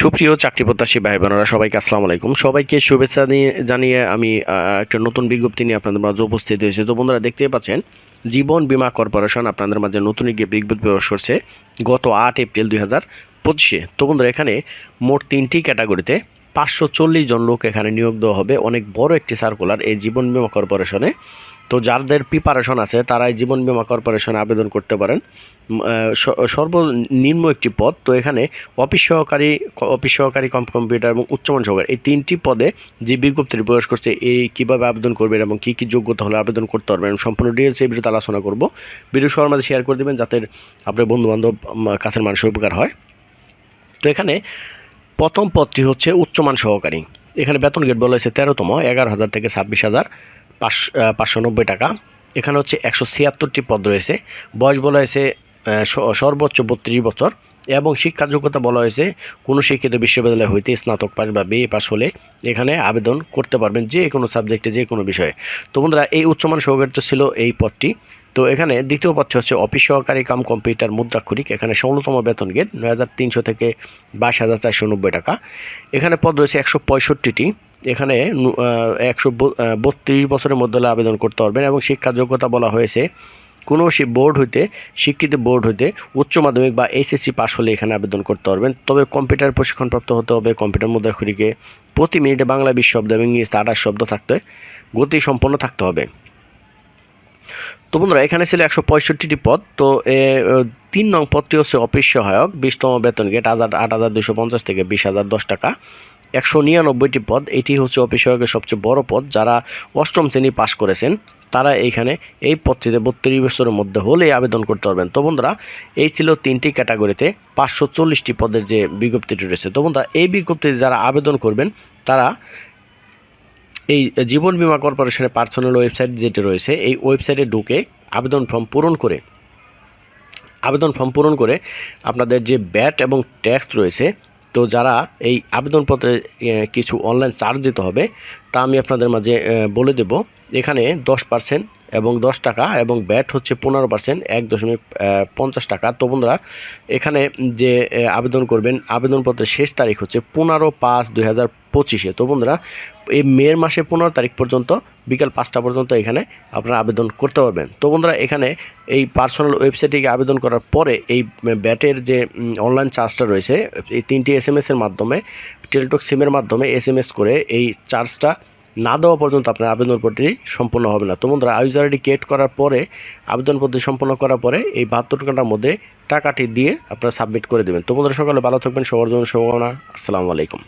সুপ্রিয় চাকরি প্রত্যাশী ভাই বোনেরা সবাইকে আসসালামু আলাইকুম। সবাইকে শুভেচ্ছা নিয়ে জানিয়ে আমি একটা নতুন বিজ্ঞপ্তি নিয়ে আপনাদের মাঝে উপস্থিত হয়েছি। তো বন্ধুরা দেখতে পাচ্ছেন, জীবন বিমা কর্পোরেশন আপনাদের মাঝে নতুন একটি বিজ্ঞপ্তি প্রকাশ করছে গত আট এপ্রিল দুই হাজার পঁচিশে। তো বন্ধুরা, এখানে মোট তিনটি ক্যাটাগরিতে পাঁচশো চল্লিশ জন লোক এখানে নিয়োগ দেওয়া হবে। অনেক বড় একটি সার্কুলার এই জীবন বিমা কর্পোরেশনে। তো যাদের প্রিপারেশন আছে, তারাই জীবন বিমা কর্পোরেশনে আবেদন করতে পারেন। সর্বনিম্ন একটি পদ। তো এখানে অফিস সহকারী অফিস সহকারী কম কম্পিউটার এবং উচ্চমান সহকারী, এই তিনটি পদে যে বিজ্ঞপ্তিটি প্রকাশ করছে, এই কীভাবে আবেদন করবেন এবং কী কী যোগ্যতা হলে আবেদন করতে পারবেন সম্পূর্ণ ডিটেলস এই ভিডিওতে আলোচনা করব। ভিডিও সবার মাঝে শেয়ার করে দেবেন যাতে আপনার বন্ধুবান্ধব কাছের মানুষের উপকার হয়। তো এখানে প্রথম পদটি হচ্ছে উচ্চমান সহকারী। এখানে বেতন গেট বলা হয়েছে তেরোতম, এগারো হাজার থেকে ছাব্বিশ হাজার পাঁচশো নব্বই টাকা। এখানে হচ্ছে একশো ছিয়াত্তরটি পদ রয়েছে। বয়স বলা হয়েছে সর্বোচ্চ বত্রিশ বছর এবং শিক্ষা যোগ্যতা বলা হয়েছে, কোনো শিক্ষিত বিশ্ববিদ্যালয় হইতে স্নাতক পাস বা বিএ পাস হলে এখানে আবেদন করতে পারবেন যে কোনো সাবজেক্টে, যে কোনো বিষয়ে। তো বন্ধুরা, এই উচ্চমান সহকারী তো ছিল এই পদটি। তো এখানে দ্বিতীয় পদটি হচ্ছে অফিস সহকারী কাম কম্পিউটার মুদ্রাক্ষরিক। এখানে ষোলোতম বেতন গেট, নয় হাজার তিনশো থেকে বাইশ হাজার চারশো নব্বই টাকা। এখানে পদ রয়েছে একশো পঁয়ষট্টিটি। এখানে একশো বত্রিশ বছরের মধ্যে আবেদন করতে পারবেন এবং শিক্ষা যোগ্যতা বলা হয়েছে কোনো সে বোর্ড হইতে শিক্ষিত বোর্ড হইতে উচ্চ মাধ্যমিক বা এইচএসসি পাস হলে এখানে আবেদন করতে পারবেন। তবে কম্পিউটার প্রশিক্ষণপ্রাপ্ত হতে হবে, কম্পিউটার মুদ্রাক্ষরিকে। প্রতি মিনিটে বাংলা বিশ শব্দ এবং ইংলিশতে আঠাশ শব্দ থাকতে, গতি সম্পন্ন থাকতে হবে। তো বন্ধুরা এখানে ছিল একশো পঁয়ষট্টিটি পদ। তো এ, তিন নং পদটি হচ্ছে অফিস সহায়ক বিশতম বেতন গেট হাজার আট হাজার দুশো পঞ্চাশ থেকে বিশ হাজার দশ টাকা। একশো নিরানব্বইটি পদ এটি হচ্ছে অফিস সহায়কের সবচেয়ে বড় পদ যারা অষ্টম শ্রেণি পাশ করেছেন। তারা এইখানে এই পদটিতে বত্রিশ বছরের মধ্যে হলে আবেদন করতে পারবেন। তো বন্ধুরা এই ছিল তিনটি ক্যাটাগরিতে পাঁচশো চল্লিশটি পদের যে বিজ্ঞপ্তিটি রয়েছে। তো বন্ধুরা এই বিজ্ঞপ্তিতে যারা আবেদন করবেন তারা এই জীবন বিমা কর্পোরেশনের পার্সোনাল ওয়েবসাইট যেটি রয়েছে, এই ওয়েবসাইটে ঢুকে আবেদন ফর্ম পূরণ করে, আবেদন ফর্ম পূরণ করে আপনাদের যে ব্যাট এবং ট্যাক্স রয়েছে, তো যারা এই আবেদনপত্রে কিছু অনলাইন চার্জ দিতে হবে তা আমি আপনাদের মাঝে বলে দেব। এখানে দশ পার্সেন্ট এবং দশ টাকা এবং ব্যাট হচ্ছে পনেরো পার্সেন্ট এক দশমিক পঞ্চাশ টাকা। তো বন্ধুরা, এখানে যে আবেদন করবেন, আবেদনপত্রের শেষ তারিখ হচ্ছে পনেরো পাঁচ দুই হাজার পঁচিশে। তো বন্ধুরা, এই মের মাসে পনেরো তারিখ পর্যন্ত, বিকাল পাঁচটা পর্যন্ত এখানে আপনারা আবেদন করতে পারবেন। তো বন্ধুরা, এখানে এই পার্সোনাল ওয়েবসাইটে আবেদন করার পরে এই ব্যাটের যে অনলাইন চার্জটা রয়েছে, এই তিনটি এস এম এসের মাধ্যমে, টেলটক সিমের মাধ্যমে এস এস করে এই চার্জটা না দেওয়া পর্যন্ত আপনার আবেদনপত্রটি সম্পূর্ণ হবে না। তো বন্ধুরা ইউজার আইডি ক্রিয়েট করার পরে আবেদনপত্র সম্পূর্ণ করার পরে এই বাহাত্তর ঘণ্টার মধ্যে টাকাটি দিয়ে আপনারা সাবমিট করে দেবেন। তো বন্ধুরা, সকালে ভালো থাকবেন, সবার জন্য শুভকামনা। আসসালামু আলাইকুম।